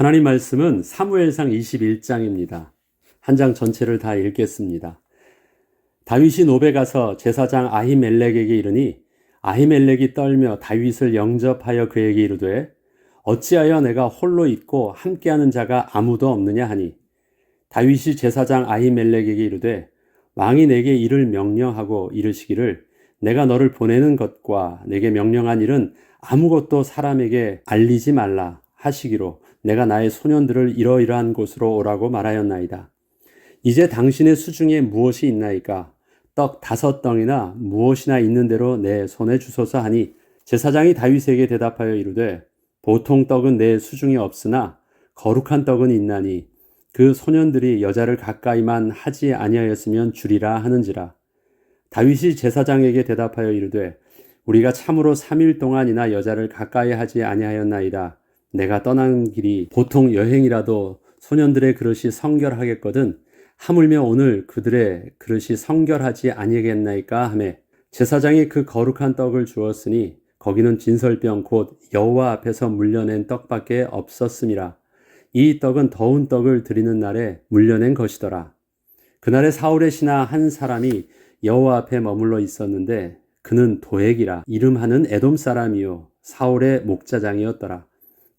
하나님 말씀은 사무엘상 21장입니다. 한 장 전체를 다 읽겠습니다. 다윗이 노베 가서 제사장 아히멜렉에게 이르니 아히멜렉이 떨며 다윗을 영접하여 그에게 이르되 어찌하여 내가 홀로 있고 함께하는 자가 아무도 없느냐 하니 다윗이 제사장 아히멜렉에게 이르되 왕이 내게 이를 명령하고 이르시기를 내가 너를 보내는 것과 내게 명령한 일은 아무것도 사람에게 알리지 말라 하시기로 내가 나의 소년들을 이러이러한 곳으로 오라고 말하였나이다. 이제 당신의 수중에 무엇이 있나이까? 떡 다섯 덩이나 무엇이나 있는 대로 내 손에 주소서 하니 제사장이 다윗에게 대답하여 이르되 보통 떡은 내 수중에 없으나 거룩한 떡은 있나니 그 소년들이 여자를 가까이만 하지 아니하였으면 주리라 하는지라 다윗이 제사장에게 대답하여 이르되 우리가 참으로 3일 동안이나 여자를 가까이 하지 아니하였나이다 내가 떠난 길이 보통 여행이라도 소년들의 그릇이 성결하겠거든 하물며 오늘 그들의 그릇이 성결하지 아니겠나이까 하매 제사장이 그 거룩한 떡을 주었으니 거기는 진설병 곧 여호와 앞에서 물려낸 떡밖에 없었음이라. 이 떡은 더운 떡을 드리는 날에 물려낸 것이더라. 그날에 사울의 신하 한 사람이 여호와 앞에 머물러 있었는데 그는 도액이라 이름하는 에돔 사람이요 사울의 목자장이었더라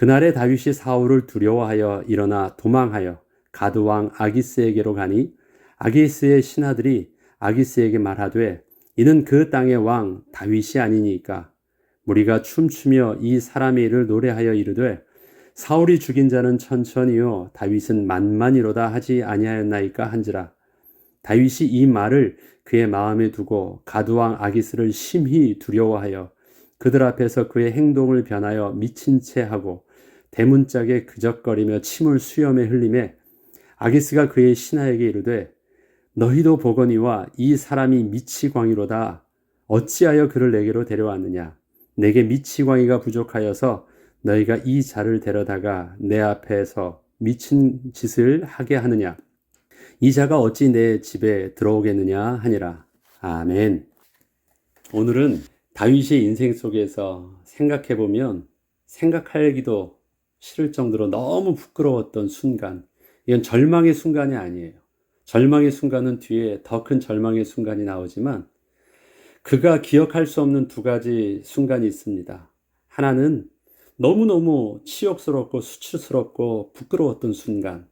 그날에 다윗이 사울을 두려워하여 일어나 도망하여 가드 왕 아기스에게로 가니 아기스의 신하들이 아기스에게 말하되 이는 그 땅의 왕 다윗이 아니니까. 우리가 춤추며 이 사람의 일을 노래하여 이르되 사울이 죽인 자는 천천히요 다윗은 만만이로다 하지 아니하였나이까 한지라. 다윗이 이 말을 그의 마음에 두고 가두왕 아기스를 심히 두려워하여 그들 앞에서 그의 행동을 변하여 미친 채 하고 대문짝에 그적거리며 침을 수염에 흘림에 아기스가 그의 신하에게 이르되 너희도 보거니와 이 사람이 미치광이로다. 어찌하여 그를 내게로 데려왔느냐? 내게 미치광이가 부족하여서 너희가 이 자를 데려다가 내 앞에서 미친 짓을 하게 하느냐? 이 자가 어찌 내 집에 들어오겠느냐 하니라. 아멘. 오늘은 다윗의 인생 속에서 생각해 보면 생각하기도 싫을 정도로 너무 부끄러웠던 순간 이건 절망의 순간이 아니에요. 절망의 순간은 뒤에 더 큰 절망의 순간이 나오지만 그가 기억할 수 없는 두 가지 순간이 있습니다. 하나는 너무너무 치욕스럽고 수치스럽고 부끄러웠던 순간.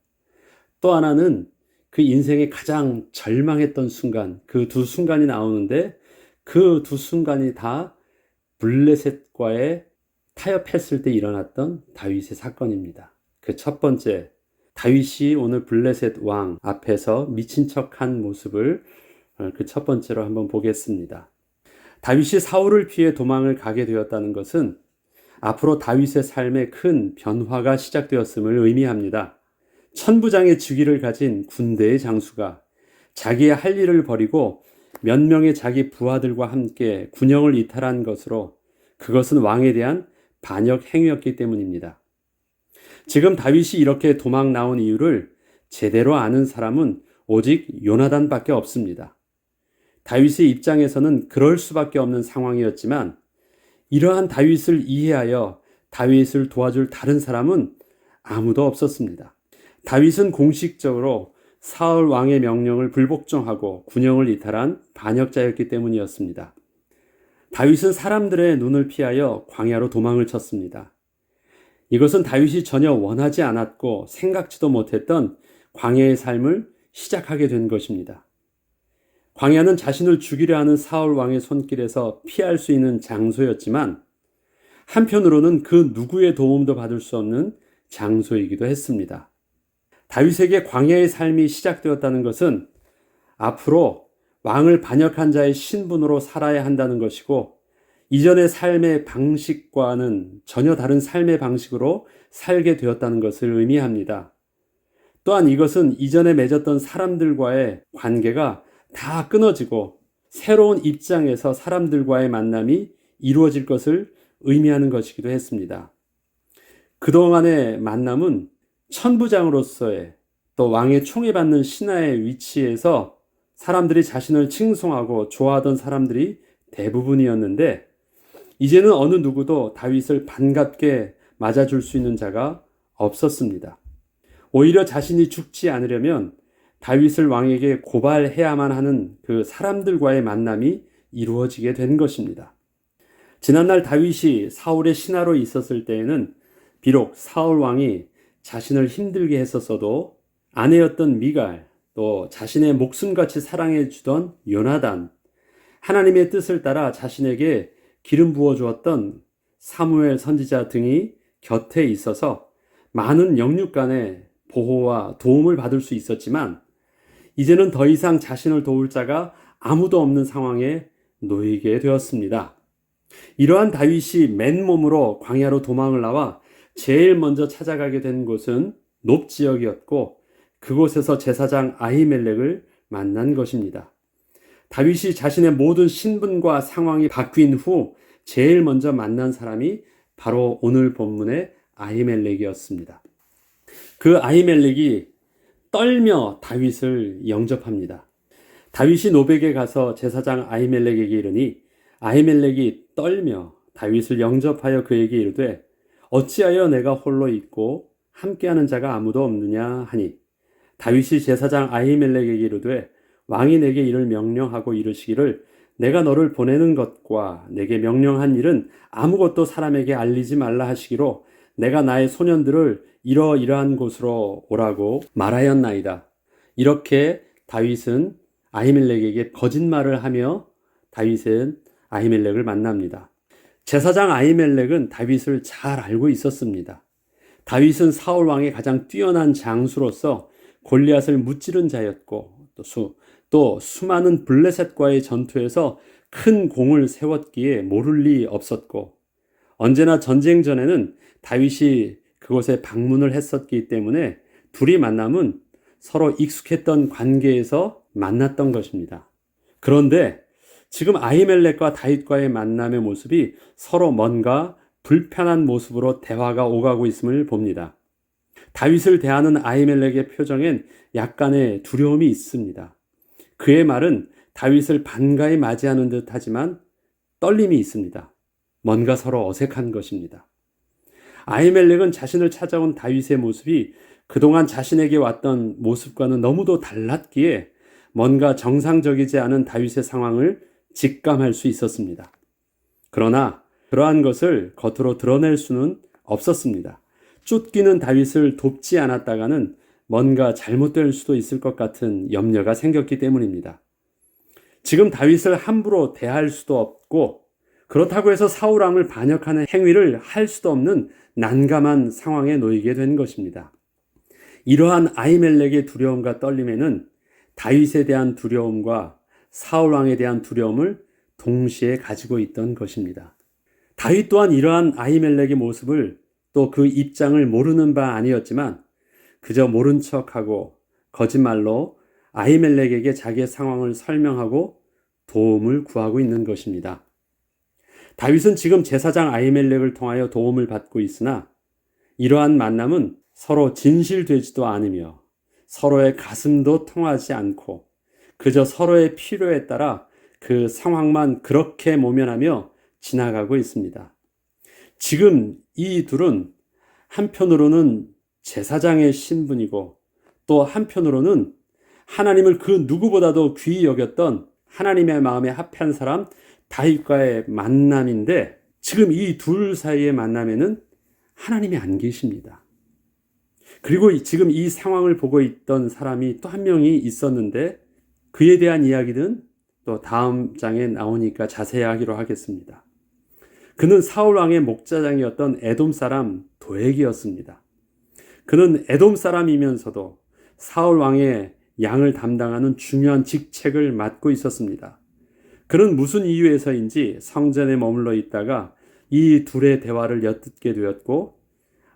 또 하나는 그 인생의 가장 절망했던 순간, 그 두 순간이 나오는데 그 두 순간이 다 블레셋과의 타협했을 때 일어났던 다윗의 사건입니다. 그 첫 번째, 다윗이 오늘 블레셋 왕 앞에서 미친 척한 모습을 어, 그첫 번째로 한번 보겠습니다. 다윗이 사울을 피해 도망을 가게 되었다는 것은 앞으로 다윗의 삶에 큰 변화가 시작되었음을 의미합니다. 천부장의 즉위를 가진 군대의 장수가 자기의 할 일을 버리고 몇 명의 자기 부하들과 함께 군영을 이탈한 것으로 그것은 왕에 대한 반역 행위였기 때문입니다. 지금 다윗이 이렇게 도망 나온 이유를 제대로 아는 사람은 오직 요나단밖에 없습니다. 다윗의 입장에서는 그럴 수밖에 없는 상황이었지만 이러한 다윗을 이해하여 다윗을 도와줄 다른 사람은 아무도 없었습니다. 다윗은 공식적으로 사울 왕의 명령을 불복종하고 군영을 이탈한 반역자였기 때문이었습니다. 다윗은 사람들의 눈을 피하여 광야로 도망을 쳤습니다. 이것은 다윗이 전혀 원하지 않았고 생각지도 못했던 광야의 삶을 시작하게 된 것입니다. 광야는 자신을 죽이려 하는 사울 왕의 손길에서 피할 수 있는 장소였지만 한편으로는 그 누구의 도움도 받을 수 없는 장소이기도 했습니다. 다윗에게 광야의 삶이 시작되었다는 것은 앞으로 왕을 반역한 자의 신분으로 살아야 한다는 것이고 이전의 삶의 방식과는 전혀 다른 삶의 방식으로 살게 되었다는 것을 의미합니다. 또한 이것은 이전에 맺었던 사람들과의 관계가 다 끊어지고 새로운 입장에서 사람들과의 만남이 이루어질 것을 의미하는 것이기도 했습니다. 그동안의 만남은 천부장으로서의 또 왕의 총애받는 신하의 위치에서 사람들이 자신을 칭송하고 좋아하던 사람들이 대부분이었는데 이제는 어느 누구도 다윗을 반갑게 맞아줄 수 있는 자가 없었습니다. 오히려 자신이 죽지 않으려면 다윗을 왕에게 고발해야만 하는 그 사람들과의 만남이 이루어지게 된 것입니다. 지난날 다윗이 사울의 신하로 있었을 때에는 비록 사울 왕이 자신을 힘들게 했었어도 아내였던 미갈, 또 자신의 목숨같이 사랑해 주던 요나단, 하나님의 뜻을 따라 자신에게 기름 부어 주었던 사무엘 선지자 등이 곁에 있어서 많은 영육 간의 보호와 도움을 받을 수 있었지만 이제는 더 이상 자신을 도울 자가 아무도 없는 상황에 놓이게 되었습니다. 이러한 다윗이 맨몸으로 광야로 도망을 나와 제일 먼저 찾아가게 된 곳은 높 지역이었고 그곳에서 제사장 아히멜렉을 만난 것입니다. 다윗이 자신의 모든 신분과 상황이 바뀐 후 제일 먼저 만난 사람이 바로 오늘 본문의 아히멜렉이었습니다. 그 아히멜렉이 떨며 다윗을 영접합니다. 다윗이 노백에 가서 제사장 아히멜렉에게 이르니 아히멜렉이 떨며 다윗을 영접하여 그에게 이르되 어찌하여 내가 홀로 있고 함께하는 자가 아무도 없느냐 하니 다윗이 제사장 아히멜렉에게 이르되 왕이 내게 이를 명령하고 이르시기를 내가 너를 보내는 것과 내게 명령한 일은 아무것도 사람에게 알리지 말라 하시기로 내가 나의 소년들을 이러이러한 곳으로 오라고 말하였나이다. 이렇게 다윗은 아히멜렉에게 거짓말을 하며 다윗은 아히멜렉을 만납니다. 제사장 아히멜렉은 다윗을 잘 알고 있었습니다. 다윗은 사울 왕의 가장 뛰어난 장수로서 골리앗을 무찌른 자였고 또, 수, 또 수많은 블레셋과의 전투에서 큰 공을 세웠기에 모를 리 없었고 언제나 전쟁 전에는 다윗이 그곳에 방문을 했었기 때문에 둘이 만남은 서로 익숙했던 관계에서 만났던 것입니다. 그런데 지금 아히멜렉과 다윗과의 만남의 모습이 서로 뭔가 불편한 모습으로 대화가 오가고 있음을 봅니다. 다윗을 대하는 아히멜렉의 표정엔 약간의 두려움이 있습니다. 그의 말은 다윗을 반가이 맞이하는 듯 하지만 떨림이 있습니다. 뭔가 서로 어색한 것입니다. 아히멜렉은 자신을 찾아온 다윗의 모습이 그동안 자신에게 왔던 모습과는 너무도 달랐기에 뭔가 정상적이지 않은 다윗의 상황을 직감할 수 있었습니다. 그러나 그러한 것을 겉으로 드러낼 수는 없었습니다. 쫓기는 다윗을 돕지 않았다가는 뭔가 잘못될 수도 있을 것 같은 염려가 생겼기 때문입니다. 지금 다윗을 함부로 대할 수도 없고 그렇다고 해서 사울왕을 반역하는 행위를 할 수도 없는 난감한 상황에 놓이게 된 것입니다. 이러한 아이멜렉의 두려움과 떨림에는 다윗에 대한 두려움과 사울 왕에 대한 두려움을 동시에 가지고 있던 것입니다. 다윗 또한 이러한 아히멜렉의 모습을 또 그 입장을 모르는 바 아니었지만 그저 모른 척하고 거짓말로 아히멜렉에게 자기의 상황을 설명하고 도움을 구하고 있는 것입니다. 다윗은 지금 제사장 아히멜렉을 통하여 도움을 받고 있으나 이러한 만남은 서로 진실되지도 않으며 서로의 가슴도 통하지 않고 그저 서로의 필요에 따라 그 상황만 그렇게 모면하며 지나가고 있습니다. 지금 이 둘은 한편으로는 제사장의 신분이고 또 한편으로는 하나님을 그 누구보다도 귀히 여겼던 하나님의 마음에 합한 사람 다윗과의 만남인데 지금 이 둘 사이의 만남에는 하나님이 안 계십니다. 그리고 지금 이 상황을 보고 있던 사람이 또 한 명이 있었는데 그에 대한 이야기는 또 다음 장에 나오니까 자세히 하기로 하겠습니다. 그는 사울 왕의 목자장이었던 에돔 사람 도액이었습니다. 그는 에돔 사람이면서도 사울 왕의 양을 담당하는 중요한 직책을 맡고 있었습니다. 그는 무슨 이유에서인지 성전에 머물러 있다가 이 둘의 대화를 엿듣게 되었고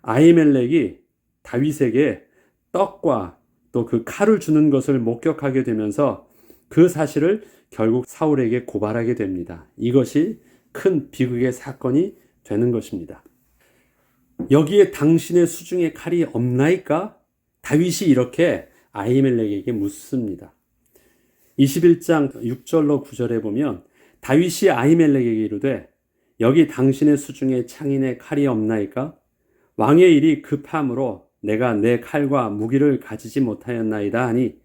아이멜렉이 다윗에게 떡과 또 그 칼을 주는 것을 목격하게 되면서 그 사실을 결국 사울에게 고발하게 됩니다. 이것이 큰 비극의 사건이 되는 것입니다. 여기에 당신의 수중에 칼이 없나이까? 다윗이 이렇게 아히멜렉에게 묻습니다. 21장 6절로 9절에 보면 다윗이 아히멜렉에게 이르되 여기 당신의 수중에 창인의 칼이 없나이까? 왕의 일이 급함으로 내가 내 칼과 무기를 가지지 못하였나이다 하니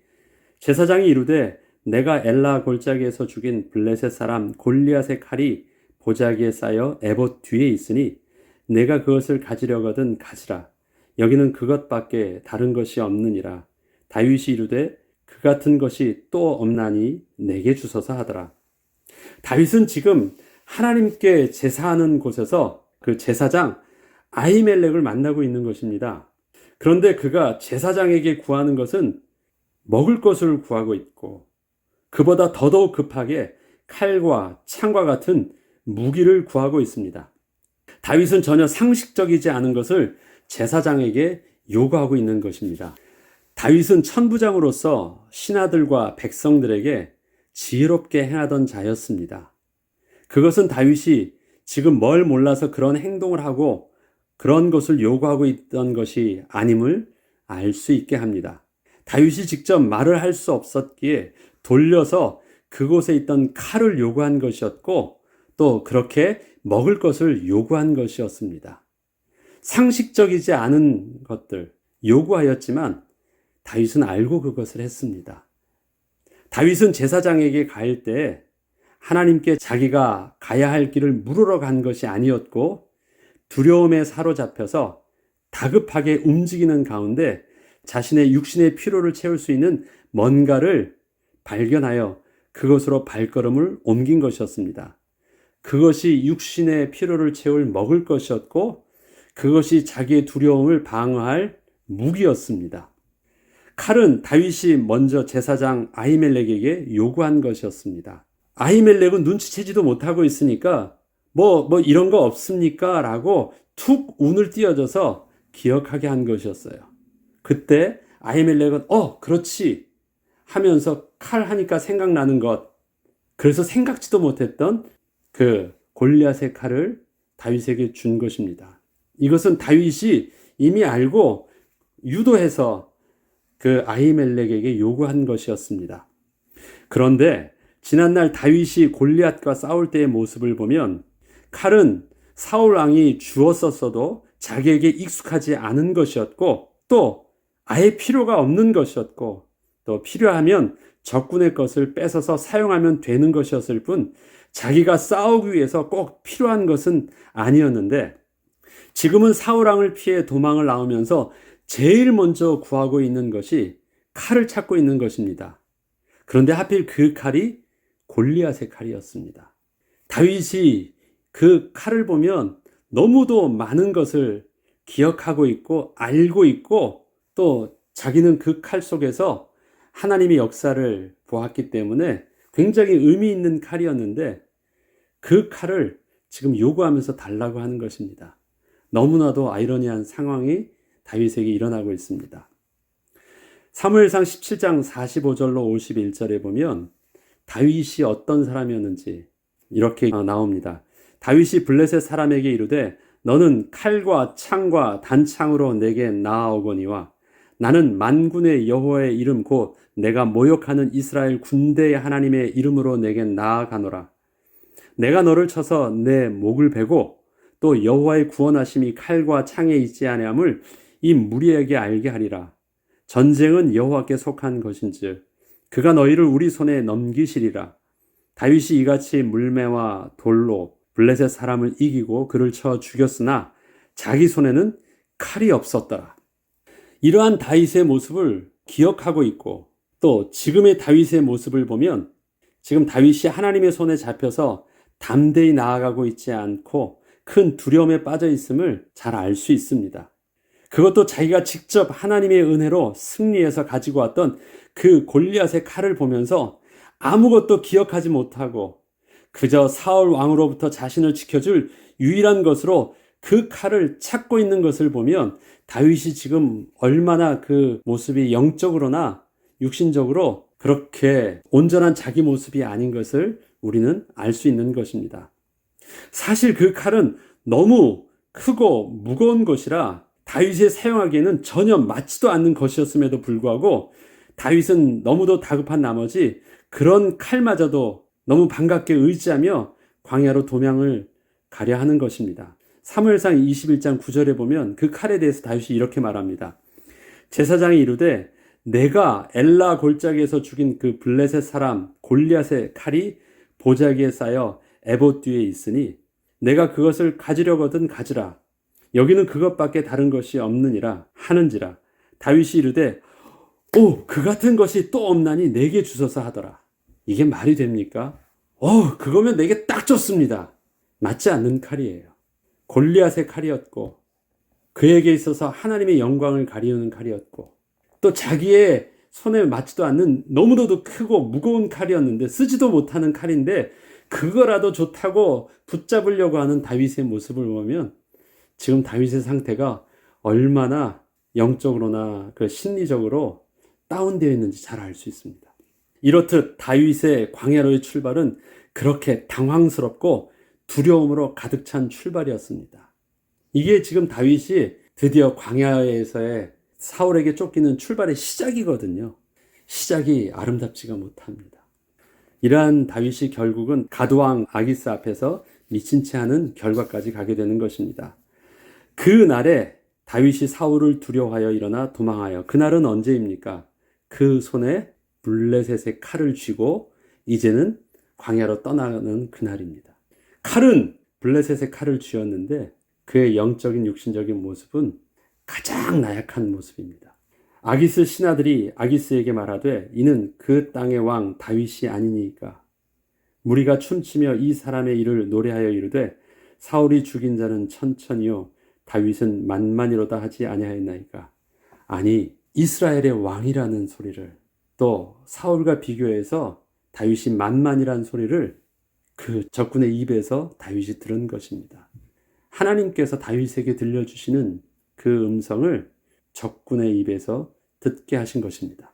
제사장이 이르되 내가 엘라 골짜기에서 죽인 블레셋 사람 골리앗의 칼이 보자기에 쌓여 에봇 뒤에 있으니 내가 그것을 가지려거든 가지라. 여기는 그것밖에 다른 것이 없느니라. 다윗이 이르되 그 같은 것이 또 없나니 내게 주소서 하더라. 다윗은 지금 하나님께 제사하는 곳에서 그 제사장 아히멜렉을 만나고 있는 것입니다. 그런데 그가 제사장에게 구하는 것은 먹을 것을 구하고 있고 그보다 더더욱 급하게 칼과 창과 같은 무기를 구하고 있습니다. 다윗은 전혀 상식적이지 않은 것을 제사장에게 요구하고 있는 것입니다. 다윗은 천부장으로서 신하들과 백성들에게 지혜롭게 행하던 자였습니다. 그것은 다윗이 지금 뭘 몰라서 그런 행동을 하고 그런 것을 요구하고 있던 것이 아님을 알 수 있게 합니다. 다윗이 직접 말을 할 수 없었기에 돌려서 그곳에 있던 칼을 요구한 것이었고 또 그렇게 먹을 것을 요구한 것이었습니다. 상식적이지 않은 것들 요구하였지만 다윗은 알고 그것을 했습니다. 다윗은 제사장에게 갈 때 하나님께 자기가 가야 할 길을 물으러 간 것이 아니었고 두려움에 사로잡혀서 다급하게 움직이는 가운데 자신의 육신의 피로를 채울 수 있는 뭔가를 발견하여 그것으로 발걸음을 옮긴 것이었습니다. 그것이 육신의 피로를 채울 먹을 것이었고 그것이 자기의 두려움을 방어할 무기였습니다. 칼은 다윗이 먼저 제사장 아히멜렉에게 요구한 것이었습니다. 아히멜렉은 눈치채지도 못하고 있으니까 뭐, 뭐 이런 거 없습니까? 라고 툭 운을 띄어줘서 기억하게 한 것이었어요. 그때 아히멜렉은 어, 그렇지 하면서 칼 하니까 생각나는 것. 그래서 생각지도 못했던 그 골리앗의 칼을 다윗에게 준 것입니다. 이것은 다윗이 이미 알고 유도해서 그 아히멜렉에게 요구한 것이었습니다. 그런데 지난날 다윗이 골리앗과 싸울 때의 모습을 보면 칼은 사울 왕이 주었었어도 자기에게 익숙하지 않은 것이었고 또 아예 필요가 없는 것이었고 또 필요하면 적군의 것을 뺏어서 사용하면 되는 것이었을 뿐 자기가 싸우기 위해서 꼭 필요한 것은 아니었는데 지금은 사울왕을 피해 도망을 나오면서 제일 먼저 구하고 있는 것이 칼을 찾고 있는 것입니다. 그런데 하필 그 칼이 골리앗의 칼이었습니다. 다윗이 그 칼을 보면 너무도 많은 것을 기억하고 있고 알고 있고 또 자기는 그 칼 속에서 하나님의 역사를 보았기 때문에 굉장히 의미 있는 칼이었는데 그 칼을 지금 요구하면서 달라고 하는 것입니다. 너무나도 아이러니한 상황이 다윗에게 일어나고 있습니다. 사무엘상 17장 45절로 51절에 보면 다윗이 어떤 사람이었는지 이렇게 나옵니다. 다윗이 블레셋 사람에게 이르되 너는 칼과 창과 단창으로 내게 나아오거니와 나는 만군의 여호와의 이름 곧 내가 모욕하는 이스라엘 군대의 하나님의 이름으로 내게 나아가노라. 내가 너를 쳐서 내 목을 베고 또 여호와의 구원하심이 칼과 창에 있지 아니함을 이 무리에게 알게 하리라. 전쟁은 여호와께 속한 것인즉 그가 너희를 우리 손에 넘기시리라. 다윗이 이같이 물매와 돌로 블레셋 사람을 이기고 그를 쳐 죽였으나 자기 손에는 칼이 없었더라. 이러한 다윗의 모습을 기억하고 있고 또 지금의 다윗의 모습을 보면 지금 다윗이 하나님의 손에 잡혀서 담대히 나아가고 있지 않고 큰 두려움에 빠져 있음을 잘 알 수 있습니다. 그것도 자기가 직접 하나님의 은혜로 승리해서 가지고 왔던 그 골리앗의 칼을 보면서 아무것도 기억하지 못하고 그저 사울 왕으로부터 자신을 지켜줄 유일한 것으로 그 칼을 찾고 있는 것을 보면 다윗이 지금 얼마나 그 모습이 영적으로나 육신적으로 그렇게 온전한 자기 모습이 아닌 것을 우리는 알 수 있는 것입니다. 사실 그 칼은 너무 크고 무거운 것이라 다윗이 사용하기에는 전혀 맞지도 않는 것이었음에도 불구하고 다윗은 너무도 다급한 나머지 그런 칼마저도 너무 반갑게 의지하며 광야로 도망을 가려 하는 것입니다. 사무엘상 21장 9절에 보면 그 칼에 대해서 다윗이 이렇게 말합니다. 제사장이 이르되 내가 엘라 골짜기에서 죽인 그 블레셋 사람 골리앗의 칼이 보자기에 쌓여 에봇 뒤에 있으니 내가 그것을 가지려거든 가지라. 여기는 그것밖에 다른 것이 없느니라 하는지라. 다윗이 이르되 오, 그 같은 것이 또 없나니 내게 주소서 하더라. 이게 말이 됩니까? 어, 그거면 내게 딱 좋습니다. 맞지 않는 칼이에요. 골리앗의 칼이었고, 그에게 있어서 하나님의 영광을 가리우는 칼이었고, 또 자기의 손에 맞지도 않는 너무나도 크고 무거운 칼이었는데 쓰지도 못하는 칼인데 그거라도 좋다고 붙잡으려고 하는 다윗의 모습을 보면 지금 다윗의 상태가 얼마나 영적으로나 그 심리적으로 다운되어 있는지 잘 알 수 있습니다. 이렇듯 다윗의 광야로의 출발은 그렇게 당황스럽고 두려움으로 가득 찬 출발이었습니다. 이게 지금 다윗이 드디어 광야에서의 사울에게 쫓기는 출발의 시작이거든요. 시작이 아름답지가 못합니다. 이러한 다윗이 결국은 가두왕 아기스 앞에서 미친 채 하는 결과까지 가게 되는 것입니다. 그 날에 다윗이 사울을 두려워하여 일어나 도망하여 그날은 언제입니까? 그 손에 블레셋의 칼을 쥐고 이제는 광야로 떠나는 그날입니다. 칼은 블레셋의 칼을 쥐었는데 그의 영적인 육신적인 모습은 가장 나약한 모습입니다. 아기스 신하들이 아기스에게 말하되 이는 그 땅의 왕 다윗이 아니니까 무리가 춤추며 이 사람의 일을 노래하여 이르되 사울이 죽인 자는 천천히요 다윗은 만만이로다 하지 아니하였나이까 아니 이스라엘의 왕이라는 소리를 또 사울과 비교해서 다윗이 만만이라는 소리를 그 적군의 입에서 다윗이 들은 것입니다. 하나님께서 다윗에게 들려주시는 그 음성을 적군의 입에서 듣게 하신 것입니다.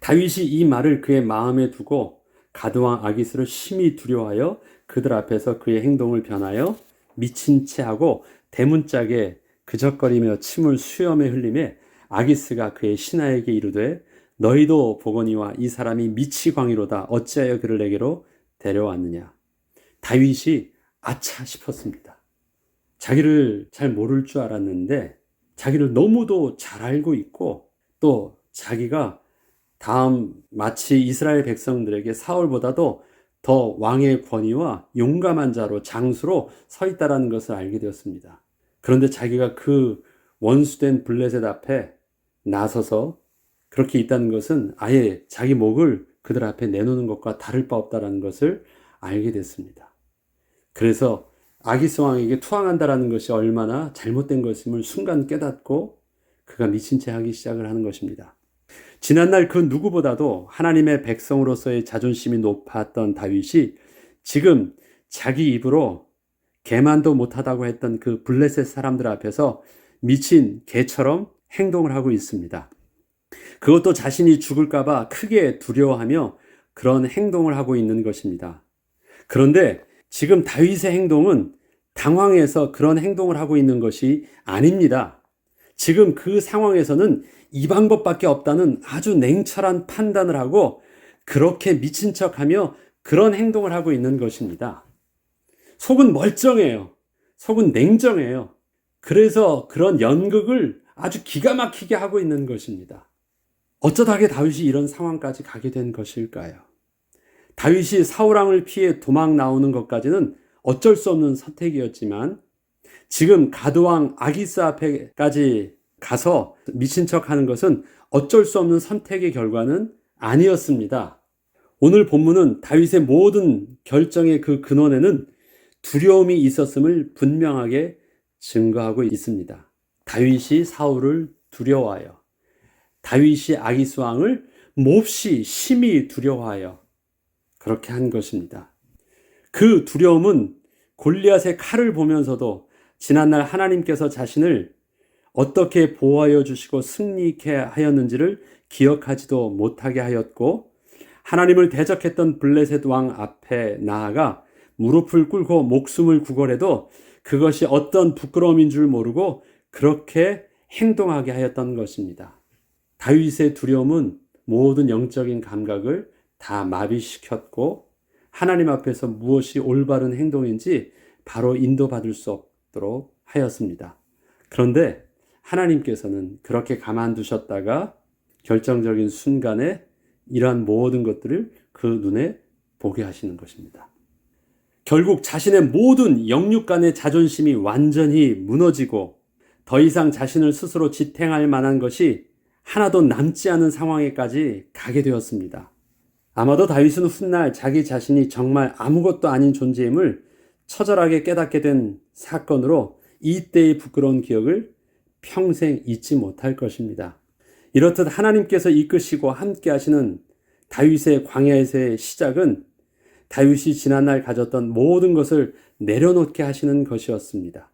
다윗이 이 말을 그의 마음에 두고 가드왕 아기스를 심히 두려워하여 그들 앞에서 그의 행동을 변하여 미친 채 하고 대문짝에 그적거리며 침을 수염에 흘림에 아기스가 그의 신하에게 이르되 너희도 보거니와 이 사람이 미치 광이로다 어찌하여 그를 내게로 데려왔느냐 다윗이 아차 싶었습니다. 자기를 잘 모를 줄 알았는데 자기를 너무도 잘 알고 있고 또 자기가 다음 마치 이스라엘 백성들에게 사울보다도 더 왕의 권위와 용감한 자로 장수로 서 있다라는 것을 알게 되었습니다. 그런데 자기가 그 원수된 블레셋 앞에 나서서 그렇게 있다는 것은 아예 자기 목을 그들 앞에 내놓는 것과 다를 바 없다라는 것을 알게 됐습니다. 그래서 아기스 왕에게 투항한다라는 것이 얼마나 잘못된 것임을 순간 깨닫고 그가 미친 채 하기 시작을 하는 것입니다. 지난날 그 누구보다도 하나님의 백성으로서의 자존심이 높았던 다윗이 지금 자기 입으로 개만도 못하다고 했던 그 블레셋 사람들 앞에서 미친 개처럼 행동을 하고 있습니다. 그것도 자신이 죽을까봐 크게 두려워하며 그런 행동을 하고 있는 것입니다. 그런데 지금 다윗의 행동은 당황해서 그런 행동을 하고 있는 것이 아닙니다. 지금 그 상황에서는 이 방법밖에 없다는 아주 냉철한 판단을 하고 그렇게 미친 척 하며 그런 행동을 하고 있는 것입니다. 속은 멀쩡해요. 속은 냉정해요. 그래서 그런 연극을 아주 기가 막히게 하고 있는 것입니다. 어쩌다게 다윗이 이런 상황까지 가게 된 것일까요? 다윗이 사울왕을 피해 도망 나오는 것까지는 어쩔 수 없는 선택이었지만 지금 가드왕 아기스 앞에까지 가서 미친 척 하는 것은 어쩔 수 없는 선택의 결과는 아니었습니다. 오늘 본문은 다윗의 모든 결정의 그 근원에는 두려움이 있었음을 분명하게 증거하고 있습니다. 다윗이 사울을 두려워하여 다윗이 아기스 왕을 몹시 심히 두려워하여 그렇게 한 것입니다. 그 두려움은 골리앗의 칼을 보면서도 지난날 하나님께서 자신을 어떻게 보호하여 주시고 승리케 하였는지를 기억하지도 못하게 하였고 하나님을 대적했던 블레셋 왕 앞에 나아가 무릎을 꿇고 목숨을 구걸해도 그것이 어떤 부끄러움인 줄 모르고 그렇게 행동하게 하였던 것입니다. 다윗의 두려움은 모든 영적인 감각을 다 마비시켰고 하나님 앞에서 무엇이 올바른 행동인지 바로 인도받을 수 없도록 하였습니다. 그런데 하나님께서는 그렇게 가만두셨다가 결정적인 순간에 이러한 모든 것들을 그 눈에 보게 하시는 것입니다. 결국 자신의 모든 영육 간의 자존심이 완전히 무너지고 더 이상 자신을 스스로 지탱할 만한 것이 하나도 남지 않은 상황에까지 가게 되었습니다. 아마도 다윗은 훗날 자기 자신이 정말 아무것도 아닌 존재임을 처절하게 깨닫게 된 사건으로 이때의 부끄러운 기억을 평생 잊지 못할 것입니다. 이렇듯 하나님께서 이끄시고 함께 하시는 다윗의 광야에서의 시작은 다윗이 지난날 가졌던 모든 것을 내려놓게 하시는 것이었습니다.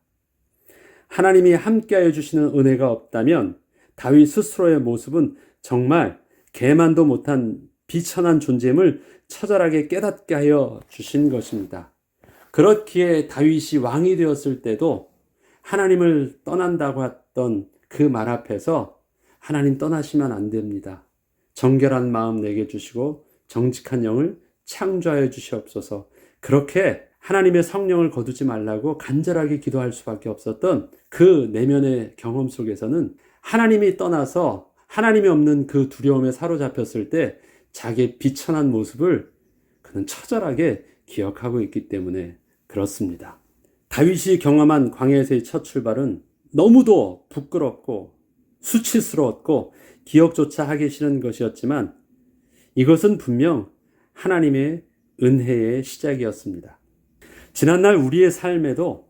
하나님이 함께하여 주시는 은혜가 없다면 다윗 스스로의 모습은 정말 개만도 못한 비천한 존재임을 처절하게 깨닫게 하여 주신 것입니다. 그렇기에 다윗이 왕이 되었을 때도 하나님을 떠난다고 했던 그 말 앞에서 하나님 떠나시면 안 됩니다. 정결한 마음 내게 주시고 정직한 영을 창조하여 주시옵소서. 그렇게 하나님의 성령을 거두지 말라고 간절하게 기도할 수밖에 없었던 그 내면의 경험 속에서는 하나님이 떠나서 하나님이 없는 그 두려움에 사로잡혔을 때 자기의 비천한 모습을 그는 처절하게 기억하고 있기 때문에 그렇습니다. 다윗이 경험한 광야에서의 첫 출발은 너무도 부끄럽고 수치스러웠고 기억조차 하기 싫은 것이었지만 이것은 분명 하나님의 은혜의 시작이었습니다. 지난날 우리의 삶에도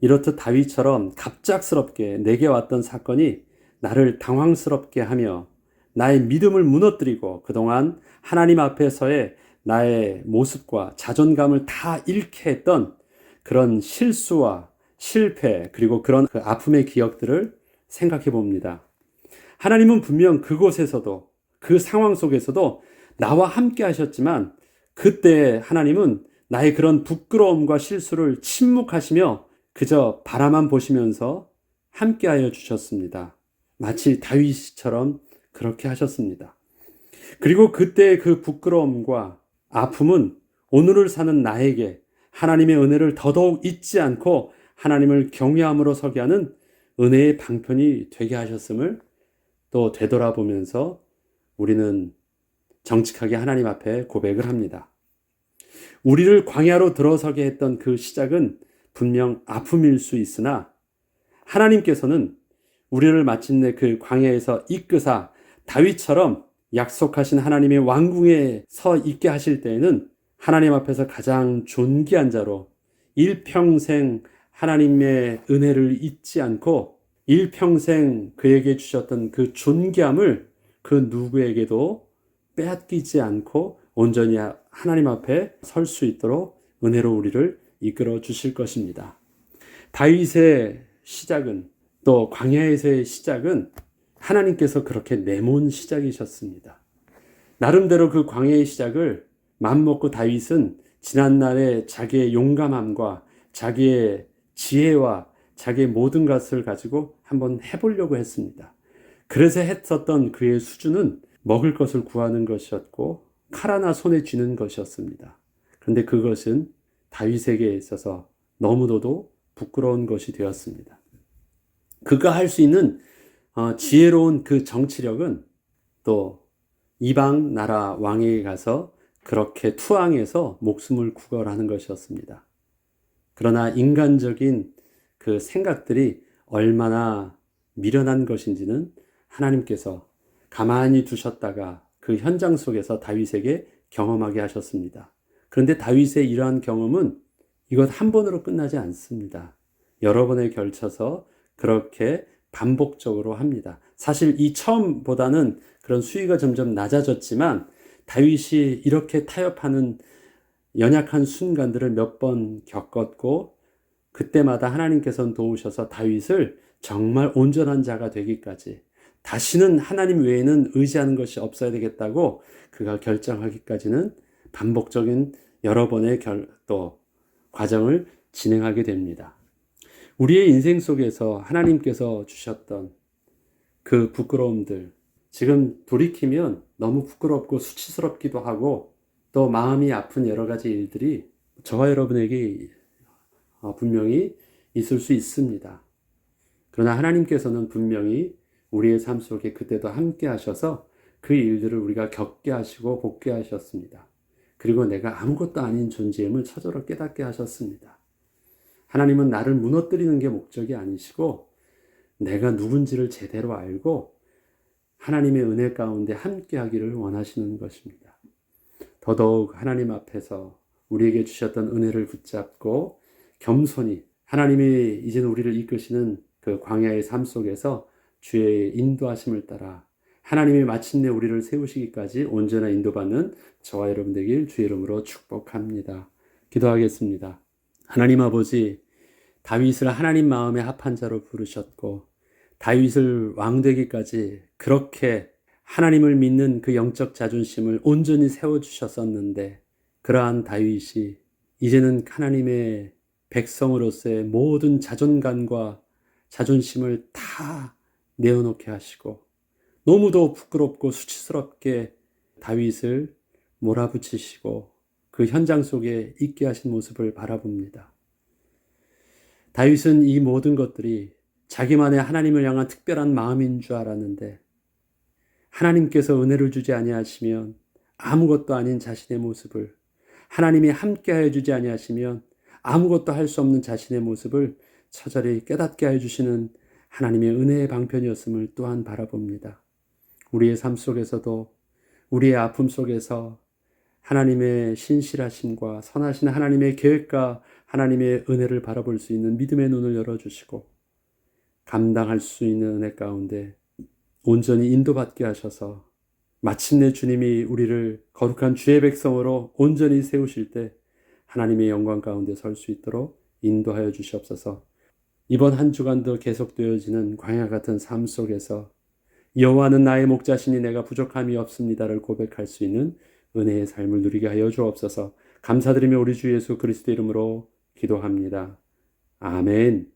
이렇듯 다윗처럼 갑작스럽게 내게 왔던 사건이 나를 당황스럽게 하며 나의 믿음을 무너뜨리고 그동안 하나님 앞에서의 나의 모습과 자존감을 다 잃게 했던 그런 실수와 실패 그리고 그런 그 아픔의 기억들을 생각해 봅니다. 하나님은 분명 그곳에서도 그 상황 속에서도 나와 함께 하셨지만 그때 하나님은 나의 그런 부끄러움과 실수를 침묵하시며 그저 바라만 보시면서 함께하여 주셨습니다. 마치 다윗처럼 그렇게 하셨습니다. 그리고 그때의 그 부끄러움과 아픔은 오늘을 사는 나에게 하나님의 은혜를 더더욱 잊지 않고 하나님을 경외함으로 서게 하는 은혜의 방편이 되게 하셨음을 또 되돌아보면서 우리는 정직하게 하나님 앞에 고백을 합니다. 우리를 광야로 들어서게 했던 그 시작은 분명 아픔일 수 있으나 하나님께서는 우리를 마침내 그 광야에서 이끄사 다윗처럼 약속하신 하나님의 왕궁에 서 있게 하실 때에는 하나님 앞에서 가장 존귀한 자로 일평생 하나님의 은혜를 잊지 않고 일평생 그에게 주셨던 그 존귀함을 그 누구에게도 빼앗기지 않고 온전히 하나님 앞에 설 수 있도록 은혜로 우리를 이끌어 주실 것입니다. 다윗의 시작은 또 광야에서의 시작은 하나님께서 그렇게 내몬 시작이셨습니다. 나름대로 그 광야의 시작을 맘먹고 다윗은 지난날의 자기의 용감함과 자기의 지혜와 자기의 모든 것을 가지고 한번 해보려고 했습니다. 그래서 했었던 그의 수준은 먹을 것을 구하는 것이었고 칼 하나 손에 쥐는 것이었습니다. 그런데 그것은 다윗에게 있어서 너무도도 부끄러운 것이 되었습니다. 그가 할 수 있는 어, 지혜로운 그 정치력은 또 이방 나라 왕에게 가서 그렇게 투항해서 목숨을 구걸하는 것이었습니다. 그러나 인간적인 그 생각들이 얼마나 미련한 것인지는 하나님께서 가만히 두셨다가 그 현장 속에서 다윗에게 경험하게 하셨습니다. 그런데 다윗의 이러한 경험은 이것 한 번으로 끝나지 않습니다. 여러 번에 걸쳐서 그렇게 반복적으로 합니다. 사실 이 처음보다는 그런 수위가 점점 낮아졌지만 다윗이 이렇게 타협하는 연약한 순간들을 몇 번 겪었고 그때마다 하나님께서는 도우셔서 다윗을 정말 온전한 자가 되기까지 다시는 하나님 외에는 의지하는 것이 없어야 되겠다고 그가 결정하기까지는 반복적인 여러 번의 결, 또 과정을 진행하게 됩니다. 우리의 인생 속에서 하나님께서 주셨던 그 부끄러움들, 지금 돌이키면 너무 부끄럽고 수치스럽기도 하고 또 마음이 아픈 여러 가지 일들이 저와 여러분에게 어, 분명히 있을 수 있습니다. 그러나 하나님께서는 분명히 우리의 삶 속에 그때도 함께 하셔서 그 일들을 우리가 겪게 하시고 복게 하셨습니다. 그리고 내가 아무것도 아닌 존재임을 처절로 깨닫게 하셨습니다. 하나님은 나를 무너뜨리는 게 목적이 아니시고 내가 누군지를 제대로 알고 하나님의 은혜 가운데 함께 하기를 원하시는 것입니다. 더더욱 하나님 앞에서 우리에게 주셨던 은혜를 붙잡고 겸손히 하나님이 이제는 우리를 이끄시는 그 광야의 삶 속에서 주의 인도하심을 따라 하나님이 마침내 우리를 세우시기까지 온전한 인도받는 저와 여러분 되길 주의 이름으로 축복합니다. 기도하겠습니다. 하나님 아버지 다윗을 하나님 마음에 합한 자로 부르셨고 다윗을 왕 되기까지 그렇게 하나님을 믿는 그 영적 자존심을 온전히 세워 주셨었는데 그러한 다윗이 이제는 하나님의 백성으로서의 모든 자존감과 자존심을 다 내어놓게 하시고 너무도 부끄럽고 수치스럽게 다윗을 몰아붙이시고 그 현장 속에 있게 하신 모습을 바라봅니다. 다윗은 이 모든 것들이 자기만의 하나님을 향한 특별한 마음인 줄 알았는데 하나님께서 은혜를 주지 아니하시면 아무것도 아닌 자신의 모습을 하나님이 함께하여 주지 아니하시면 아무것도 할 수 없는 자신의 모습을 처절히 깨닫게 해 주시는 하나님의 은혜의 방편이었음을 또한 바라봅니다. 우리의 삶 속에서도 우리의 아픔 속에서 하나님의 신실하심과 선하신 하나님의 계획과 하나님의 은혜를 바라볼 수 있는 믿음의 눈을 열어주시고 감당할 수 있는 은혜 가운데 온전히 인도받게 하셔서 마침내 주님이 우리를 거룩한 주의 백성으로 온전히 세우실 때 하나님의 영광 가운데 설 수 있도록 인도하여 주시옵소서. 이번 한 주간도 계속되어지는 광야 같은 삶 속에서 여호와는 나의 목자시니 내가 부족함이 없습니다를 고백할 수 있는 은혜의 삶을 누리게 하여 주옵소서. 감사드리며 우리 주 예수 그리스도 이름으로 기도합니다. 아멘.